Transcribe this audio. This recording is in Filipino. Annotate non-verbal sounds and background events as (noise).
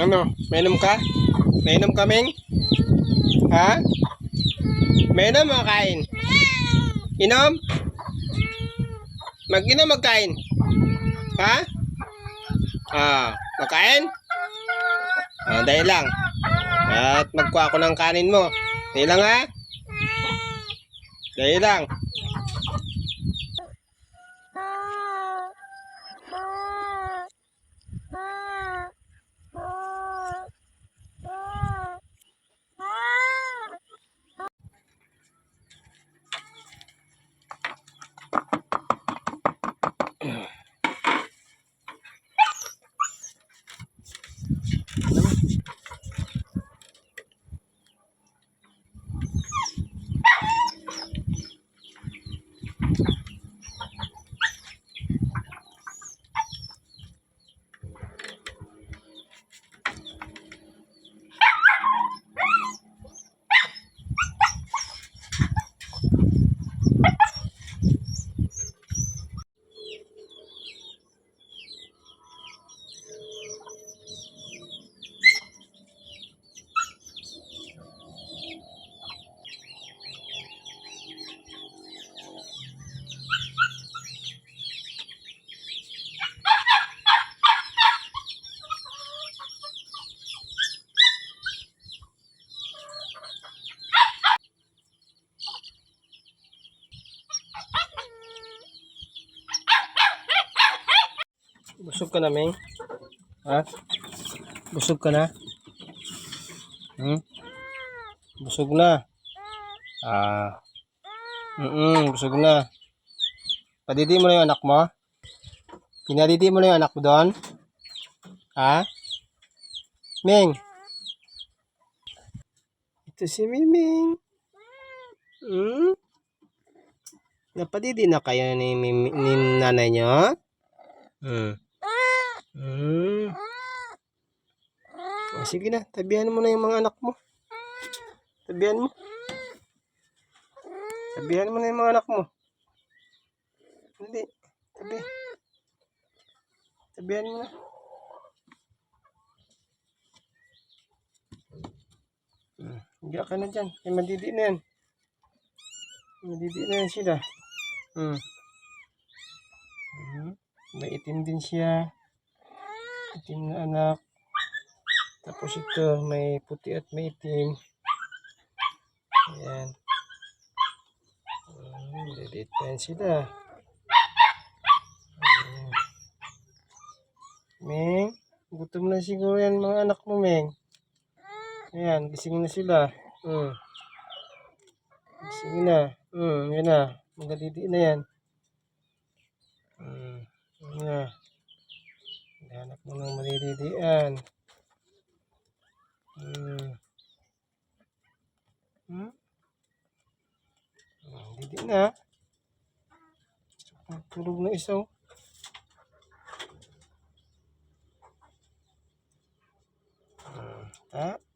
Ano? Mainom ka? Mainom kaming? Ha? Mainom o kain? Inom? Mag-inom magkain? Ha? Ah, magkain? Ah, dahil lang. At magkuha ako ng kanin mo. Dahil lang ha? Dahil lang. Ugh. (clears throat) Busog ka na, Ming? Ha? Busog ka na? Hmm? Busog na. Ah. Mm busog na. Padidi mo na yung anak mo? Pinadidi mo na yung anak mo doon? Ha? Ming? Ito si Miming. Hmm? Napadidi na kayo ni, Mimi- ni nanay niyo? Hmm. Hmm. O, sige na, tabihan mo na yung mga anak mo. Tabihan mo. Tabihan mo na yung mga anak mo. Hindi. Tabi. Tabihan mo na. Hmm. Hindi ka na dyan. May madidi na yan. Madidi na yan sila. Hmm. Hmm. May itim din siya. Itim na anak. Tapos ito, may puti at may itim. Ayan. Lilit pa yan sila. Ayan. Meng, gutom na siguro yan mga anak mo, Meng. Ayan, gising na sila. Hmm. Gising na. Hmm, yan na. Magalidi na yan. Hmm. Yan. Hanap mo ng malilidian. Hmm. Hmm? Hmm, Didi na. Tulog na isa. oh. Hmm. Ha?